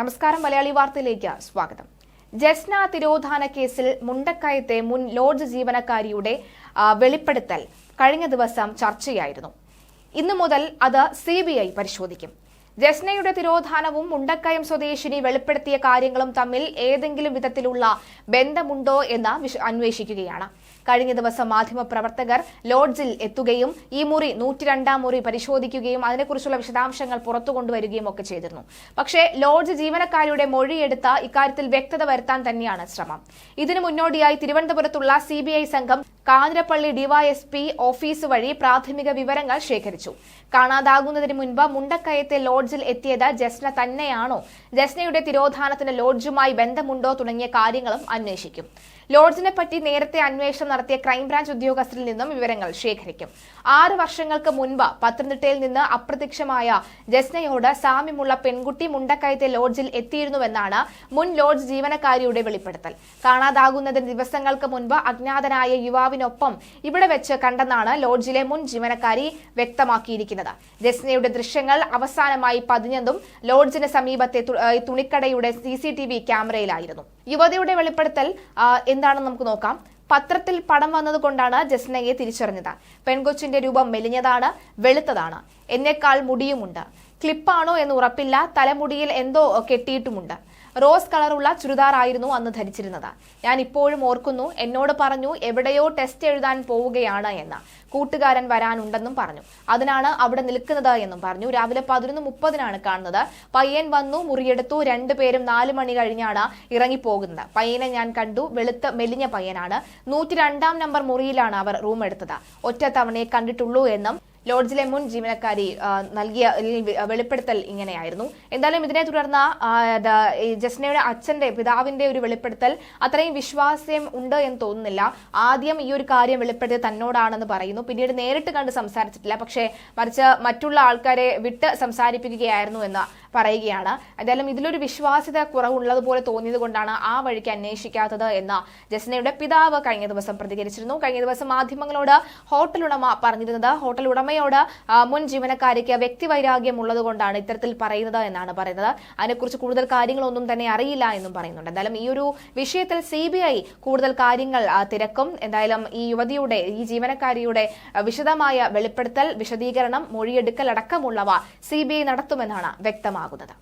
നമസ്കാരം മലയാളി വാർത്തയിലേക്ക് സ്വാഗതം. ജസ്ന തിരോധാന കേസിൽ മുണ്ടക്കയത്തെ മുൻ ലോഡ്ജ് ജീവനക്കാരിയുടെ വെളിപ്പെടുത്തൽ കഴിഞ്ഞ ദിവസം ചർച്ചയായിരുന്നു. ഇന്നു മുതൽ അത് സി പരിശോധിക്കും. ജസ്നയുടെ തിരോധാനവും മുണ്ടക്കയം സ്വദേശിനി വെളിപ്പെടുത്തിയ കാര്യങ്ങളും തമ്മിൽ ഏതെങ്കിലും വിധത്തിലുള്ള ബന്ധമുണ്ടോ എന്ന് അന്വേഷിക്കുകയാണ്. കഴിഞ്ഞ ദിവസം മാധ്യമപ്രവർത്തകർ ലോഡ്ജിൽ എത്തുകയും ഈ മുറി നൂറ്റിരണ്ടാം മുറി പരിശോധിക്കുകയും അതിനെക്കുറിച്ചുള്ള വിശദാംശങ്ങൾ പുറത്തു കൊണ്ടുവരികയും ഒക്കെ ചെയ്തിരുന്നു. പക്ഷേ ലോഡ്ജ് ജീവനക്കാരുടെ മൊഴിയെടുത്ത ഇക്കാര്യത്തിൽ വ്യക്തത വരുത്താൻ തന്നെയാണ് ശ്രമം. ഇതിനു മുന്നോടിയായി തിരുവനന്തപുരത്തുള്ള സി സംഘം കാഞ്ഞിരപ്പള്ളി ഡിവൈഎസ്പി ഓഫീസ് വഴി പ്രാഥമിക വിവരങ്ങൾ ശേഖരിച്ചു. കാണാതാകുന്നതിന് മുൻപ് മുണ്ടക്കയത്തെ ലോഡ്ജിൽ എത്തിയത് ജസ്ന തന്നെയാണോ? ജസ്നയുടെ തിരോധാനത്തിന് ലോഡ്ജുമായി ബന്ധമുണ്ടോ തുടങ്ങിയ കാര്യങ്ങളും അന്വേഷിക്കും. ലോഡ്ജിനെ പറ്റി നേരത്തെ അന്വേഷണം നടത്തിയ ക്രൈംബ്രാഞ്ച് ഉദ്യോഗസ്ഥരിൽ നിന്നും വിവരങ്ങൾ ശേഖരിക്കും. ആറ് വർഷങ്ങൾക്ക് മുൻപ് പത്തനംതിട്ടയിൽ നിന്ന് അപ്രത്യക്ഷമായ ജസ്നയോട് സാമ്യമുള്ള പെൺകുട്ടി മുണ്ടക്കയത്തെ ലോഡ്ജിൽ എത്തിയിരുന്നുവെന്നാണ് മുൻ ലോഡ്ജ് ജീവനക്കാരിയുടെ വെളിപ്പെടുത്തൽ. കാണാതാകുന്നതിന് ദിവസങ്ങൾക്ക് മുൻപ് അജ്ഞാതനായ യുവാവിനൊപ്പം ഇവിടെ വെച്ച് കണ്ടെന്നാണ് ലോഡ്ജിലെ മുൻ ജീവനക്കാരി വ്യക്തമാക്കിയിരിക്കുന്നത്. ജസ്നയുടെ ദൃശ്യങ്ങൾ അവസാനമായി പതിഞ്ഞതും ലോഡ്ജിന് സമീപത്തെ തുണിക്കടയുടെ സി ക്യാമറയിലായിരുന്നു. യുവതിയുടെ വെളിപ്പെടുത്തൽ എന്താണെന്ന് നമുക്ക് നോക്കാം. പത്രത്തിൽ പടം വന്നതുകൊണ്ടാണ് ജസ്നയെ തിരിച്ചറിഞ്ഞത്. പെൺകൊച്ചിന്റെ രൂപം മെലിഞ്ഞതാണ് വെളുത്തതാണ്. എന്നെക്കാൾ മുടിയുമുണ്ട്. ക്ലിപ്പാണോ എന്ന് ഉറപ്പില്ല. തലമുടിയിൽ എന്തോ കെട്ടിയിട്ടുമുണ്ട്. റോസ് കളറുള്ള ചുരിദാർ ആയിരുന്നു അന്ന് ധരിച്ചിരുന്നത്. ഞാൻ ഇപ്പോഴും ഓർക്കുന്നു എന്നോട് പറഞ്ഞു എവിടെയോ ടെസ്റ്റ് എഴുതാൻ പോവുകയാണ് എന്ന്. കൂട്ടുകാരൻ വരാനുണ്ടെന്നും പറഞ്ഞു. അതിനാണ് അവിടെ നിൽക്കുന്നത് എന്നും പറഞ്ഞു. രാവിലെ പതിനൊന്ന് മുപ്പതിനാണ് കാണുന്നത്. പയ്യൻ വന്നു മുറിയെടുത്തു രണ്ടുപേരും നാല് മണി കഴിഞ്ഞാണ് ഇറങ്ങിപ്പോകുന്നത്. പയ്യനെ ഞാൻ കണ്ടു. വെളുത്ത മെലിഞ്ഞ പയ്യനാണ്. നൂറ്റി രണ്ടാം നമ്പർ മുറിയിലാണ് അവർ റൂം എടുത്തത് ഒറ്റ തവണയെ കണ്ടിട്ടുള്ളൂ എന്നും ലോഡ്ജിലെ മുൻ ജീവനക്കാരി നൽകിയ വെളിപ്പെടുത്തൽ ഇങ്ങനെയായിരുന്നു. എന്തായാലും ഇതിനെ തുടർന്ന് ജസ്നയുടെ അച്ഛന്റെ പിതാവിന്റെ ഒരു വെളിപ്പെടുത്തൽ അത്രയും വിശ്വാസ്യം ഉണ്ട് എന്ന് തോന്നുന്നില്ല. ആദ്യം ഈ ഒരു കാര്യം വെളിപ്പെടുത്തിയത് തന്നോടാണെന്ന് പറയുന്നു. പിന്നീട് നേരിട്ട് കണ്ട് സംസാരിച്ചിട്ടില്ല. പക്ഷേ മറിച്ച് മറ്റുള്ള ആൾക്കാരെ വിട്ട് സംസാരിപ്പിക്കുകയായിരുന്നു എന്ന് പറയുകയാണ്. എന്തായാലും ഇതിലൊരു വിശ്വാസ്യത കുറവുള്ളതുപോലെ തോന്നിയത് കൊണ്ടാണ് ആ വഴിക്ക് അന്വേഷിക്കാത്തത് എന്ന് ജസ്നയുടെ പിതാവ് കഴിഞ്ഞ ദിവസം പ്രതികരിച്ചിരുന്നു. കഴിഞ്ഞ ദിവസം മാധ്യമങ്ങളോട് ഹോട്ടൽ ഉടമ പറഞ്ഞിരുന്നത് ഹോട്ടൽ ഉടമയോട് അമ്മയോട് മുൻ ജീവനക്കാരിക്ക് വ്യക്തിവൈരാഗ്യം ഉള്ളതുകൊണ്ടാണ് ഇത്തരത്തിൽ പറയുന്നത് എന്നാണ് പറയുന്നത്. അതിനെക്കുറിച്ച് കൂടുതൽ കാര്യങ്ങളൊന്നും തന്നെ അറിയില്ല എന്നും പറയുന്നുണ്ട്. എന്തായാലും ഈ ഒരു വിഷയത്തിൽ സി കൂടുതൽ കാര്യങ്ങൾ തിരക്കും. എന്തായാലും ഈ യുവതിയുടെ ഈ ജീവനക്കാരിയുടെ വിശദമായ വെളിപ്പെടുത്തൽ വിശദീകരണം മൊഴിയെടുക്കൽ അടക്കമുള്ളവ സി നടത്തുമെന്നാണ് വ്യക്തമാകുന്നത്.